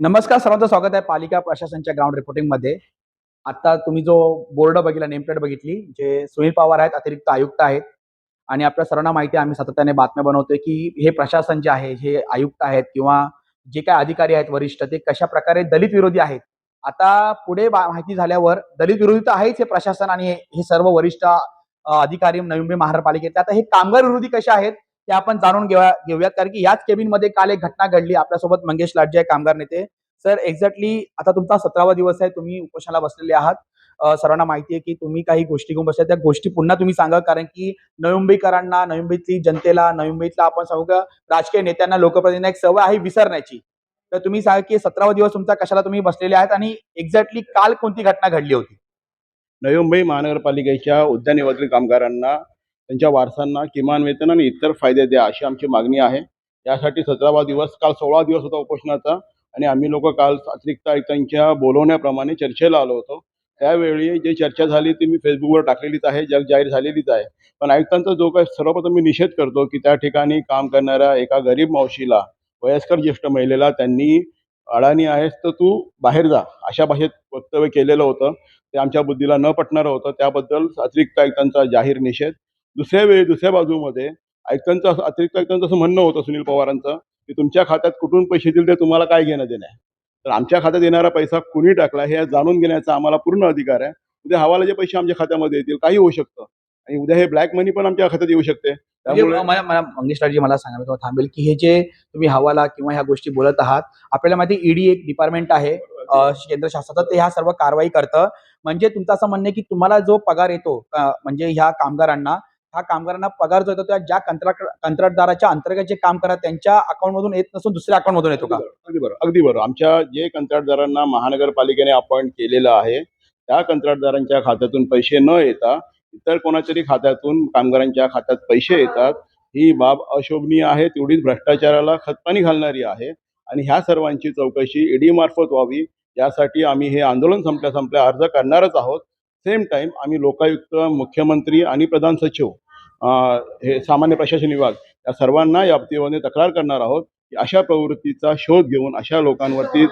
नमस्कार सर्वांचं स्वागत आहे पालिका प्रशासनच्या ग्राउंड रिपोर्टिंगमध्ये. आता तुम्ही जो बोर्ड बघितला नेमप्लेट बघितली जे सुनील पवार आहेत अतिरिक्त आयुक्त आहेत आणि आपल्या सर्वांना माहिती आहे आम्ही सातत्याने बातम्या बनवतोय की हे प्रशासन जे आहे हे आयुक्त आहेत किंवा जे काय अधिकारी आहेत वरिष्ठ ते कशा प्रकारे दलित विरोधी आहेत? आता पुढे माहिती झाल्यावर दलित विरोधी तर आहेच हे प्रशासन आणि हे सर्व वरिष्ठ अधिकारी नवी मुंबई महानगरपालिकेतले. आता हे कामगार विरोधी कसे आहेत? ते आपण जाणून घेऊया घेऊयात. कारण की याच केबिनमध्ये काल एक घटना घडली. आपल्यासोबत मंगेश लाटजे आहे कामगार नेते. सर एक्झॅक्टली आता तुमचा सतरावा दिवस आहे. तुम्ही उपोषणाला बसलेले आहात. सर्वांना माहिती आहे की तुम्ही काही गोष्टी घेऊन बसल्या त्या गोष्टी पुन्हा तुम्ही सांगा. कारण की नवी मुंबईकरांना नवी मुंबईतली जनतेला नवी मुंबईतला आपण सांगू का राजकीय नेत्यांना लोकप्रतिनिधींना एक सवय आहे विसरण्याची. तर तुम्ही सांगा की सतरावा दिवस तुमचा कशाला तुम्ही बसलेले आहेत आणि एक्झॅक्टली काल कोणती घटना घडली होती? नवी मुंबई महानगरपालिकेच्या उद्यान निवासी कामगारांना त्यांच्या वारसांना किमान वेतन आणि इतर फायदे द्या अशी आमची मागणी आहे. यासाठी सतरावा दिवस काल सोळा दिवस होता उपोषणाचा आणि आम्ही लोक काल अतिरिक्त आयुक्तांच्या बोलवण्याप्रमाणे चर्चेला आलो होतो. त्यावेळी जी चर्चा झाली ती मी फेसबुकवर टाकलेलीच आहे जग जाहीर झालेलीच आहे. पण आयुक्तांचा जो काही सर्वप्रथम मी निषेध करतो की त्या ठिकाणी काम करणाऱ्या एका गरीब मावशीला वयस्कर ज्येष्ठ महिलेला त्यांनी अडाणी आहेस तर तू बाहेर जा अशा भाषेत वक्तव्य केलेलं होतं. ते आमच्या बुद्धीला न पटणारं होतं. त्याबद्दल अतिरिक्त आयुक्तांचा जाहीर निषेध. दुसऱ्या वेळी दुसऱ्या बाजूमध्ये आयुक्तांचं असं अतिरिक्त आयुक्तांचं असं म्हणणं होतं सुनील पवारांचं की तुमच्या खात्यात कुठून पैसे येतील ते तुम्हाला काय घेणं देणं आहे? तर आमच्या खात्यात येणारा पैसा कुणी टाकला हे जाणून घेण्याचा आम्हाला पूर्ण अधिकार आहे. उद्या हवाला जे पैसे आमच्या खात्यामध्ये येतील काही होऊ शकतं. आणि उद्या हे ब्लॅक मनी पण आमच्या खात्यात येऊ शकते. म्हणजे त्यामुळे मला मंगेश मला सांगा मी तुम्हाला थांबेल की हे जे तुम्ही हवाला किंवा ह्या गोष्टी बोलत आहात आपल्याला माहिती ईडी एक डिपार्टमेंट आहे केंद्र शासनाचं ते ह्या सर्व कारवाई करतं. म्हणजे तुमचं असं म्हणणं आहे की तुम्हाला जो पगार येतो म्हणजे ह्या कामगारांना हा कामगारांना पगार जो येतो त्या ज्या कंत्राट कंत्राटदाराच्या अंतर्गत जे काम करा त्यांच्या अकाउंट मधून येत नसून दुसऱ्या अकाउंट मधून येतो का? अगदी बरोबर अगदी बरोबर. आमच्या जे कंत्राटदारांना महानगरपालिकेने अपॉइंट केलेलं आहे त्या कंत्राटदारांच्या खात्यातून पैसे न येता इतर कोणातरी खात्यातून कामगारांच्या खात्यात पैसे येतात. ही बाब अशोभनीय आहे तेवढीच भ्रष्टाचाराला खतपाणी घालणारी आहे आणि ह्या सर्वांची चौकशी ईडी मार्फत व्हावी यासाठी आम्ही हे आंदोलन संपल्या संपल्या अर्ज करणारच आहोत. सेम टाइम आम्ही लोकायुक्त मुख्यमंत्री आणि प्रधान सचिव हे सामान्य प्रशासन विभाग या सर्वांना या बाबतीमध्ये तक्रार करणार आहोत की अशा प्रवृत्तीचा शोध घेऊन अशा लोकांवरती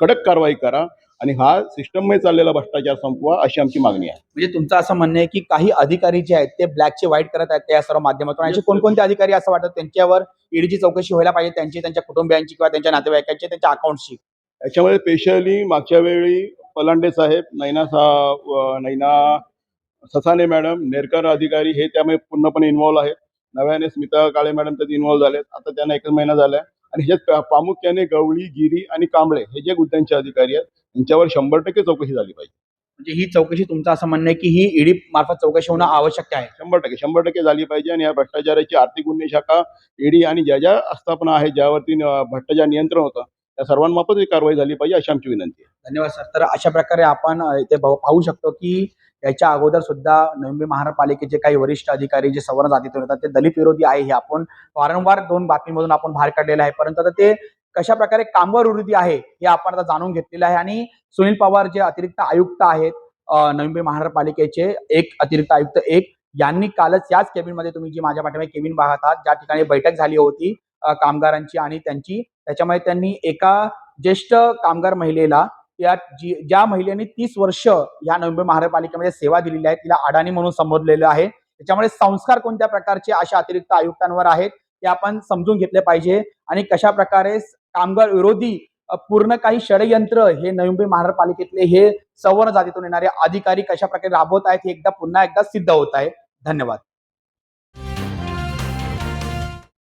कडक कारवाई करा आणि हा सिस्टममध्ये चाललेला भ्रष्टाचार संपवा अशी आमची मागणी आहे. म्हणजे तुमचं असं म्हणणं आहे की काही अधिकारी जे आहेत ते ब्लॅकचे वाईट करत आहेत त्या सर्व माध्यमातून आणि असे कोणकोणते अधिकारी असं वाटतं त्यांच्यावर ईडीची चौकशी व्हायला पाहिजे त्यांची त्यांच्या कुटुंबियांची किंवा त्यांच्या नातेवाईकांची त्यांच्या अकाउंटची? याच्यामध्ये स्पेशली मागच्या वेळी पलांडे साहेब नैना सा नैना ससाने मॅडम नेरकर अधिकारी हे त्यामध्ये पूर्णपणे इन्व्हॉल्व आहेत. नव्याने स्मिता काळे मॅडम त्यात इन्व्हॉल्व झालेत. आता त्यांना एकच महिना झालाय. आणि प्रा- प्रामुख्याने गवळी गिरी आणि कांबळे हे जे गुत्यांचे अधिकारी आहेत यांच्यावर शंभर टक्के चौकशी झाली पाहिजे. म्हणजे ही चौकशी तुमचं असं म्हणणं आहे की ही ईडी मार्फत चौकशी होणं आवश्यक आहे? शंभर टक्के शंभर टक्के झाली पाहिजे आणि या भ्रष्टाचाराची आर्थिक गुन्हे शाखा ईडी आणि ज्या ज्या आस्थापना आहेत ज्यावरती भ्रष्टाचार नियंत्रण होतं त्या सर्वांमार्फत ही कारवाई झाली पाहिजे अशी आमची विनंती आहे. धन्यवाद सर. तर अशा प्रकारे आपण इथे पाहू शकतो की याच्या अगोदर सुद्धा नवी मुंबई महानगरपालिकेचे काही वरिष्ठ अधिकारी जे सवर्ण जातीतून येतात ते दलित विरोधी आहे हे आपण वारंवार दोन बातमीमधून आपण बाहेर काढलेलं आहे. परंतु आता ते कशा प्रकारे कामगार विरोधी आहे हे आपण आता जाणून घेतलेलं आहे आणि सुनील पवार जे अतिरिक्त आयुक्त आहेत नवी मुंबई महानगरपालिकेचे एक अतिरिक्त आयुक्त एक यांनी कालच याच केबिनमध्ये तुम्ही जी माझ्या पाठीमागे केबिन पाहत आहात ज्या ठिकाणी बैठक झाली होती कामगारांची आणि त्यांची त्याच्यामध्ये त्यांनी एका ज्येष्ठ कामगार महिलेला या जी ज्या महिलेने तीस वर्ष या नवी महानगरपालिकेमध्ये सेवा दिलेली आहे तिला अडाणी म्हणून संबोधलेलं आहे. त्याच्यामुळे संस्कार कोणत्या प्रकारचे अशा अतिरिक्त आयुक्तांवर आहेत ते आपण समजून घेतले पाहिजे. आणि कशा प्रकारे कामगार विरोधी पूर्ण काही षडयंत्र हे नवी मुंबई महानगरपालिकेतले हे सवर्ण जातीतून येणारे अधिकारी कशा प्रकारे राबवत आहेत हे एकदा पुन्हा एकदा सिद्ध होत आहे. धन्यवाद.